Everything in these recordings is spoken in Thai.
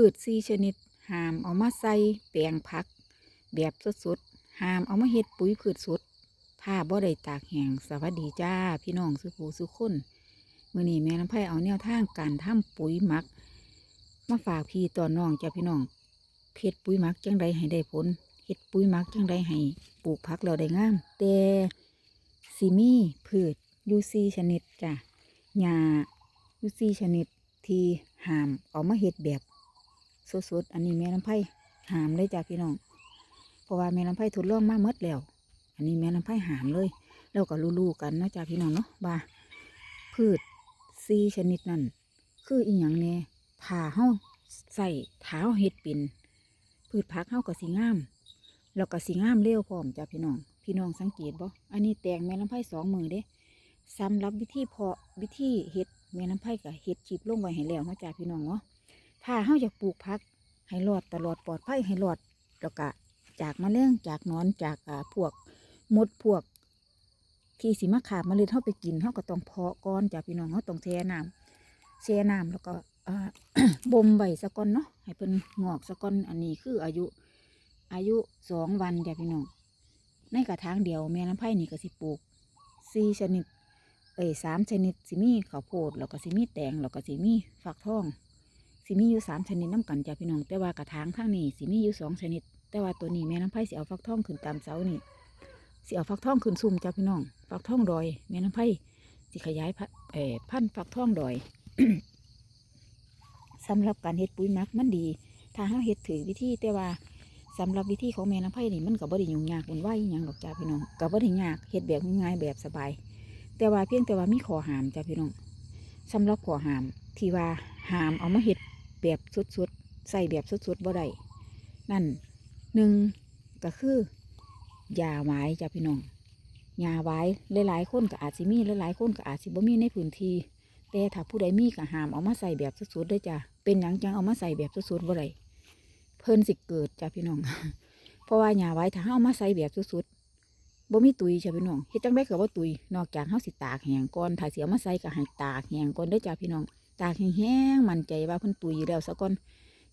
พืชสี่ชนิดหามเอามาใส่แปลงผัก แบบสดๆหามเอามาเฮ็ดปุ๋ยพืชสดถ้าบ่ได้ตากแห้งสวัสดีจ้า พี่น้องสุขูสุขคนมื้อนี้แม่น้ำไผ่เอาแนวทางการทำปุ๋ยหมัก มาฝากพี่ต่อน้องจ้าพี่น้องเฮ็ดปุ๋ยหมักจังใดให้ได้ผลเฮ็ดปุ๋ยหมักจังใดให้ปลูกผักแล้วได้งาม แต่สิมีพืชยู่สี่ชนิดจ้ะหญ้ายู่สี่ชนิดที่หามเอามาเฮ็ดแบบ สดๆอันนี้แม่น้ำไผ่หามเลยจ้าพี่น้อง เพราะว่าแม่น้ำไผ่ทดลองมาเมดแล้ว อันนี้แม่น้ำไผ่หามเลยแล้วก็รู้ๆกันนะจ้าพี่น้องเนาะว่าพืชสี่ชนิดนั่นคืออีหยังแน่ถ้าเฮาใส่เท้าเฮ็ดเป็นพืชผักเฮาก็สิงาม แล้วก็สิงามเร็วพร้อมจ้าพี่น้อง พี่น้องสังเกตบ่อันนี้แตงแม่น้ำไผ่สองมือเด้สำหรับวิธีเพาะวิธีเฮ็ดแม่น้ำไผ่ก็เฮ็ดจีบลงไว้ให้แล้วนะจ้าพี่น้องเนาะ ถ้าเฮาอยากปลูกผักให้รอดตลอดปลอดภัยให้รอดแล้วก็จากแมลงจากนอนจากอ่าพวกมดพวก ที่สิมาขาบเมล็ดเข้าไปกินเขาก็ต้องเพาะก้อนจากพี่น้องเขาต้องแช่น้ำแช่น้ำแล้วก็อ่า บ่มใบสะก้อนเนาะให้เพิ่นงอกสะก้อนอันนี้คืออายุ อายุสองวันจ้ะพี่น้องในกระถางเดียวแม่น้ำไผ่นี่ก็สิปลูกสี่ชนิด เอ้ยสามชนิดสิมีข้าวโพดแล้วก็สิมีแตงแล้วก็สิมีฝักทอง สิมีอยู่สามชนิดน้ำกันจ้ะพี่น้อง แต่ว่ากระถางข้างนี้สิมีอยู่สองชนิด แต่ว่าตัวนี้แม่น้ำไผ่สิเอาฟักทองขึ้นตามเสานี่สิเอาฟักทองขึ้นซุ่มจ้ะพี่น้อง ฟักทองดอยแม่น้ำไผ่สิขยายพันเอ่อพันธุ์ฟักทองดอยสำหรับการเฮ็ดปุ๋ยมักมันดี ถ้าเราเฮ็ดถือวิธีแต่ว่าสำหรับวิธีของแม่น้ำไผ่นี่มันก็บ่ได้ยุ่งยากวุ่นวายอย่างดอกจ้าพี่น้องก็บ่ได้ยากเฮ็ดแบบง่ายแบบสบาย แต่ว่าเพียงแต่ว่ามีข้อหามจ้าพี่น้องสำหรับข้อหามที่ว่าหามเอามาเฮ็ด แบบสุดๆใส่แบบสุดๆบ่ได้นั่นหนึ่งก็คือยาไว้จ้ะพี่น้องยาไว้หลายๆคนก็อาจสิมีหลายๆคนก็อาจสิบ่มีในพื้นที่แต่ถ้าผู้ใดมีก็ห้ามเอามาใส่แบบสุดๆได้จ้ะเป็นหยังจังเอามาใส่แบบสุดๆบ่ได้เพิ่นสิเกิดจ้ะพี่น้อง เพราะว่ายาไว้ถ้าเอามาใส่แบบสุดๆบ่มีตุยจ้ะพี่น้องเฮ็ดจังได๋ก็บ่ตุยนอกจากเฮาสิตากแห้งก่อนถ้าสิเอามาใส่ก็ให้ตากแห้งก่อนเด้จ้ะพี่น้อง ตากแห้งๆมั่นใจว่าเพิ่นตุยแล้วซะก่อน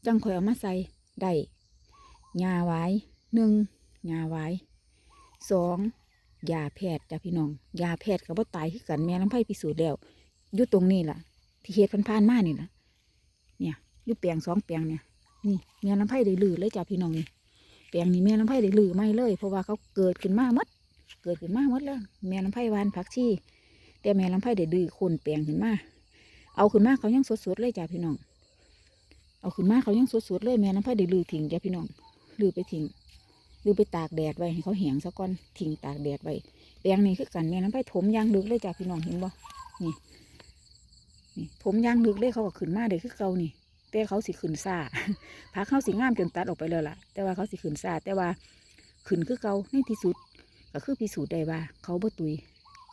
จังค่อยเอามาใส่ได้ยาไว้หนึ่งยาไว้สองยาแพทย์จ้ะพี่น้องยาแพทย์กับว่าตายคือกันแม่น้ำไผ่พิสูจน์แล้วอยู่ตรงนี้ล่ะ ที่เฮ็ดผ่านๆมานี่ล่ะ เนี่ยอยู่แปลงสองแปลงเนี่ย นี่แม่น้ำไผ่ได้ลือเลยจ้ะพี่น้องนี่แปลงนี้แม่น้ำไผ่ได้ลือไม่เลย เพราะว่าเขาเกิดขึ้นมาหมดเกิดขึ้นมาหมดแล้วแม่น้ำไผ่วานผักชีแต่แม่น้ำไผ่ได้ดื้อคนแปลงขึ้นมา เอาขึ้นมาเขายังสดๆเลยจ้ะพี่น้อง เอาขึ้นมาเขายังสดๆเลยแม่น้ำไผ่ได้ลือทิ้งจ้ะพี่น้องลือไปทิ้งลือไปตากแดดไว้ให้เขาแห้งซะก่อนทิ้งตากแดดไว้แปลงนี้คือกันแม่น้ำไผ่ถมยางลึกเลยจ้ะพี่น้องเห็นบ่นี่นี่ถมยางลึกเลยเขาก็ขึ้นมาเลยคือเก่านี่แต่เขาสิขึ้นซาพักเขาสิงามจนตัดออกไปเลยล่ะ แต่ว่าเขาสิขึ้นซาแต่ว่าขึ้นคือเก่าในที่สุดก็คือพิสูจน์ได้ว่า เขาบ่ตุย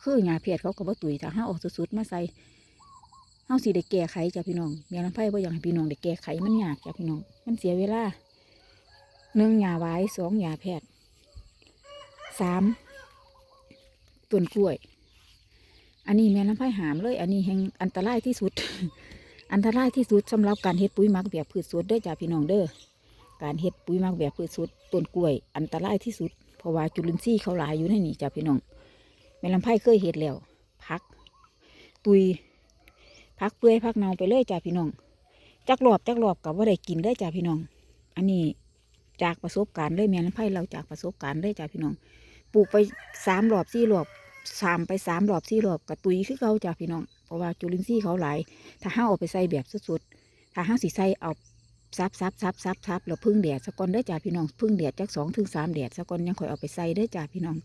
คือหญ้าเพชรเขาก็บ่ตุยถ้าเขาออกสุดๆมาใส่าสิได้แก้ไขจ้ะพี่น้องแม่น้ำไผ่บ่อยากให้พี่น้องได้แก้ไขมันยากจ้ะพี่น้อง มันเสียเวลาหนึ่งยาไว้สองยาแพทย์สามต้นกล้วย อันนี้แม่น้ำไผ่หามเลย อันนี้แห่งอันตรายที่สุด อันตรายที่สุดสำหรับการเฮ็ดปุ๋ยมักแบบพืชสวนเด้อจ้ะพี่น้องเด้อการเฮ็ดปุ๋ยมักแบบพืชสวนต้นกล้วย อันตรายที่สุด เพราะว่าจุลินทรีย์เขาหลายอยู่ในนี้จ้ะพี่น้องแม่ลำไผ่เคยเฮ็ดแล้วพัก ตุย พักเปื่อยพักเนาไปเลยจ้าพี่น้อง จักรอบจักรอบกับว่าได้กินเลยจ้าพี่น้อง อันนี้จากประสบการณ์เลยแม่น้ำไผ่เราจากประสบการณ์เลยจ้าพี่น้อง ปลูกไปสามรอบสี่รอบสามไปสามรอบสี่รอบกับตุยคือเขาจ้าพี่น้อง เพราะว่าจุลินทรีย์เขาหลาย ถ้าห้าเอาไปใส่แบบสุดๆ ถ้าห้าสีใส่เอาซับซับซับซับซับแล้วพึ่งแดดสะกอนได้จ้าพี่น้องพึ่งแดดจากสองถึงสามแดดสะกอนยังคอยเอาไปใส่ได้จ้าพี่น้อง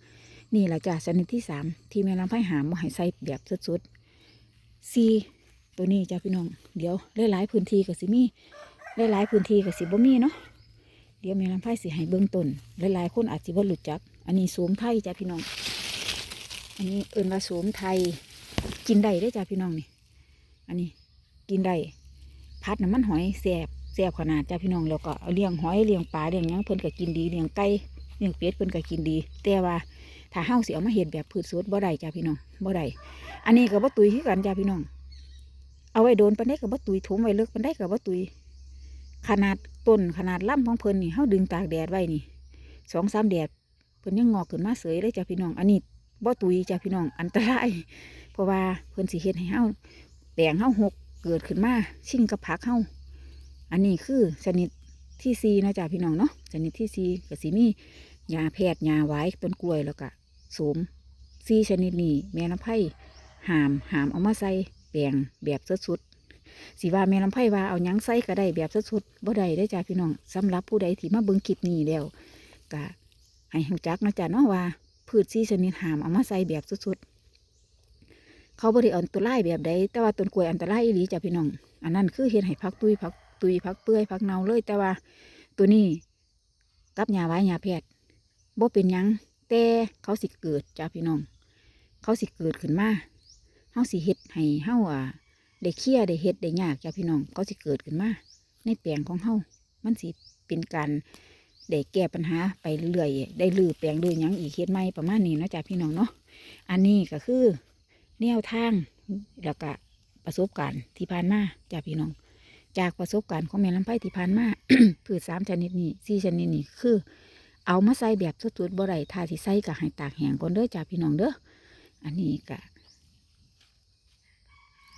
นี่แหละจ้าชนิดที่สามที่แม่น้ำไผ่หามว่าให้ใส่แบบสุดๆสี่ ตัวนี้จ้าพี่น้อง เดี๋ยวหลายๆพื้นที่กับสิมีหลายๆพื้นที่กับสิบ่มีเนาะ เดี๋ยวแม่ลำไผ่สิให้เบื้องต้นหลายๆคนอาจสิบ่รู้จัก อันนี้โสมไทยจ้าพี่น้อง อันนี้เอิ้นว่าโสมไทยกินได้ได้จ้าพี่น้องนี่ อันนี้กินได้พัดน้ำมันหอยแสบแสบขนาดจ้าพี่น้องแล้วก็เลี้ยงหอยเลี้ยงปลาเลี้ยงยังเพิ่นก็กินดีเลี้ยงไก่เลี้ยงเป็ดเพิ่นก็กินดี แต่ว่าถ้าเฮาสิเอามาเฮ็ดแบบพืชสวนบ่ได้จ้าพี่น้องบ่ได้อันนี้ก็บ่ตุยคือกันจ้าพี่น้อง เอาไว้โดนปันได้กับว่าตุยถมไว้เลิกปันได้กับว่าตุย ขนาดต้นขนาดลำของเพิ่นนี่เฮาดึงตากแดดไว้นี่สองสามแดดเพิ่นยังงอกขึ้นมาเสยเลยจ้ะพี่น้อง อันนี้บ่ตุยจ้ะพี่น้องอันตราย เพราะว่าเพิ่นสิเฮ็ดให้เฮาแปลงเฮาหกเกิดขึ้นมาชิ่งกับผักเฮาอันนี้คือชนิดที่ซีนะจ้ะพี่น้องเนาะชนิดที่ซีก็สิมีหญ้าแพทย์หญ้าหวายต้นกล้วยแล้วก็สมซีชนิดนี้แม่น้ำไผ่หามหามเอามาใส่ แปลงแบบสุดๆสิว่าแม่ลำไผ่ว่าเอายังใส่ก็ได้แบบสุดๆบ่ได้ได้จ้าพี่น้องสำหรับผู้ใดที่มาเบิ่งคลิปนี้แล้วก็ให้รู้จักนะจ้าเนาะว่า พืชซีชนิดหามเอามาใส่แบบสุดๆเขาบ่ได้เอาตัวไล่แบบใดแต่ว่าต้นกล้วยอันตรายอีหลีจ้าพี่น้องอันนั้นคือเฮ็ดให้พักตุยพักตุยพักเปื่อยพักเน่าเลยแต่ว่าตัวนี้กับยาไว้ยาแพทย์บ่เป็นยังแต่เขาสิเกิดจ้าพี่น้อง เขาสิเกิดขึ้นมา เฮาสิเฮ็ดให้เฮาอ่าได้เคลียได้เฮ็ดได้ยากจ้าพี่น้องก็สิเกิดขึ้นมาในแปลงของเฮามันสิเป็นการได้แก้ปัญหาไปเรื่อยได้ลือแปลงลือยังอีกเฮ็ดใหม่ประมาณนี้นะจ้าพี่น้องเนาะอันนี้ก็คือแนวทางแล้วก็ประสบการณ์ที่ผ่านมาจ้าพี่น้อง จากประสบการณ์ของแม่ลำไผ่ที่ผ่านมาพืชสามชนิดนี้สี่ชนิดนี้คือ เอามาใส่แบบสุดๆบ่ได้ทาที่ใส่ก็ให้ตากแห้งก่อนเด้อจ้าพี่น้องเด้ออันนี้ก็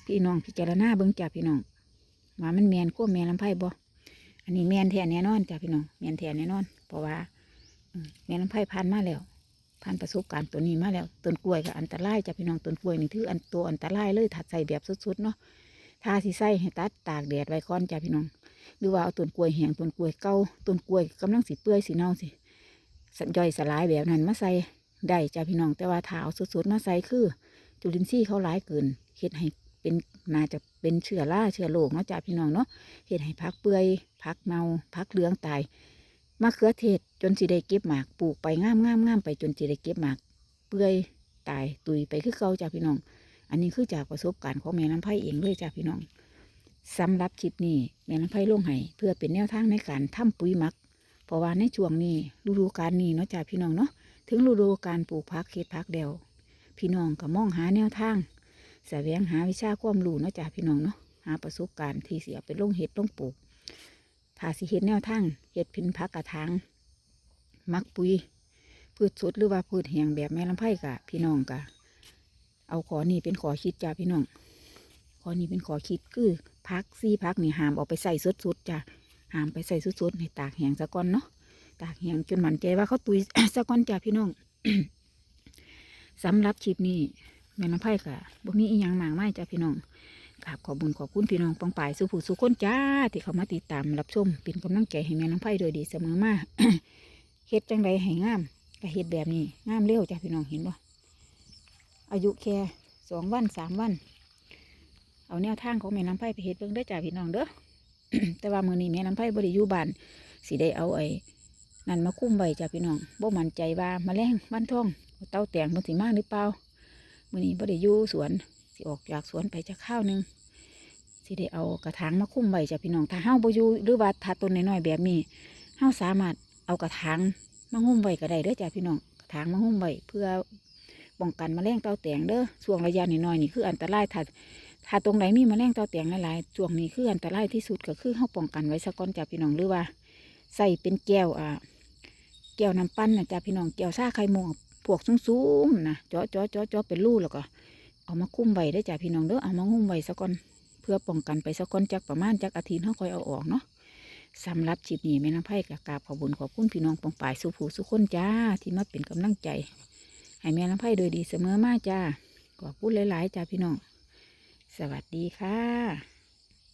พี่น้องพิจารณาเบิ่งจ้าพี่น้องว่ามันแมนขั้วแมนลำไผ่บ่อันนี้แมนแท้แน่นอนจ้าพี่น้องแมนแท้แน่นอน เพราะว่าอืมแมนลำไผ่ผ่านมาแล้วผ่านประสบการณ์ตัวนี้มาแล้วต้นกล้วยก็อันตรายจ้าพี่น้องต้นกล้วยนี่ถืออันตัวอันตรายเลยถัดใส่แบบสุดๆเนาะถ้าสิใส่ให้ตัดตากแดดไว้ก่อนจ้าพี่น้อง หรือว่าเอาต้นกล้วยแห้งต้นกล้วยเก่าต้นกล้วยกำลังสิเปื่อยสิเน่าสิสัญย่อยสลายแบบนั้นมาใส่ได้จ้าพี่น้องแต่ว่าถ้าเอาสุดๆมาใส่คือ จุลินทรีย์เขาหลายเกินเฮ็ดให้ เป็นน่าจะเป็นเชื้อราเชื้อโรคเนาะจ้าพี่น้องเนาะเห็ดให้พักเปื่อยพักเน่าพักเหลืองตายมะเขือเทศจนสิได้เก็บหมากปลูกไปงามงามงามไปจนสิได้เก็บหมากเปื่อยตายตุยไปคือเก่าจ้าพี่น้อง อันนี้คือจากประสบการณ์ของแม่น้ำไผ่เองเลยจ้าพี่น้องสำหรับคลิปนี้แม่น้ำไผ่ลงให้เพื่อเป็นแนวทางในการทำปุ๋ยหมัก เพราะว่าในช่วงนี้ฤดูกาลนี้เนาะจ้าพี่น้องเนาะถึงฤดูการปลูกพักเฮ็ดพักเดียวพี่น้องก็มองหาแนวทาง แสวงหาวิชาความรู้เนาะจ้าพี่น้องเนาะหาประสบการณ์ที่เสียไปลงเห็ดลงปลูกถ้าสิเห็ดแนวทางเห็ดพินพักกระถางมักปุ๋ยพืชสดหรือว่าพืชแห้งแบบแม่ลำไผ่กะพี่น้องกะเอาขอนี่เป็นขอคิดจ้าพี่น้องขอนี่เป็นขอคิดคือพักซี่พักนี่หามเออกไปใส่สดๆจ้าหามไปใส่สดๆให้ตากแห้งซะก่อนเนาะตากแห้งจนมันใจว่าเขาตุยซะก่อนจ้าพี่น้องสำหรับคลิปนี้ แม่น้ำไผ่กะบ่มีอีหยังมากมายจ้าพี่น้องกราบขอบุญขอบคุณพี่น้องปองปายสุผู้สุคนจ้า ที่เขามาติดตามรับชมเป็นกำลังใจให้แม่น้ำไผ่โดยดีเสมอมาเฮ็ดจังใดให้งามก็เฮ็ดแบบนี้งามเร็วจ้าพี่น้องเห็นบ่อายุแค่สองวันสามวัน เอาแนวทางของแม่น้ำไผ่ไปเฮ็ดเบิ่งได้จ้าพี่น้องเด้อแต่ว่ามื้อนี้แม่น้ำไผ่บ่ได้อยู่บ้านสิได้เอาไอ้นั่นมาคุ้มไว้จ้าพี่น้องบ่มั่นใจว่าแมลงวันท่องเต้าแตงมันสิมาหรือเปล่า มื่อนี้บ่ได้อยู่สวนสิออกจากสวนไปจะข้าวนึงสิได้เอากระถางมาคุ้มไว้จ้ะพี่น้องถ้าเฮาบ่อยู่หรือว่าถ้าต้นน้อยๆแบบนี้เฮาสามารถเอากระถางมาหุ้มไว้ก็ได้เด้อจ้ะพี่น้องกระถางมาหุ้มไว้เพื่อป้องกันแมลงเต่าแตงเด้อช่วงระยะน้อยๆนี่คืออันตรายถ้าถ้าตรงไหนมีมแมลงเต่าแตงหลายๆช่วงนี้คืออันตรายที่สุดก็คือเฮาป้องกันไว้ซะก่อนจ้ะพี่น้องหรือว่า ใส่เป็นแก้วอ่าแก้วน้ำปั้นนะจ้ะพี่น้องแก้วซาไข่มุก วกสูงๆนะเจาะเจาะเจาะเจาะเป็นรูแล้วก็เอามาคุ้มไว้ได้จ้ะพี่น้องเด้อเอามาคุ้มไว้ซะก่อนเพื่อป้องกันไปซะก่อนจักประมาณจักอาทิตย์เขาคอยเอาออกเนาะสำหรับจิตนี้แม่น้ำไผ่กับกราบขอบุญขอบคุณพี่น้องปองปายสุภูสุคนจ้าที่มาเป็นกำลังใจให้แม่น้ำไผ่โดยดีเสมอมาจ้าขอบคุณหลายๆจ้าพี่น้อง สวัสดีค่ะ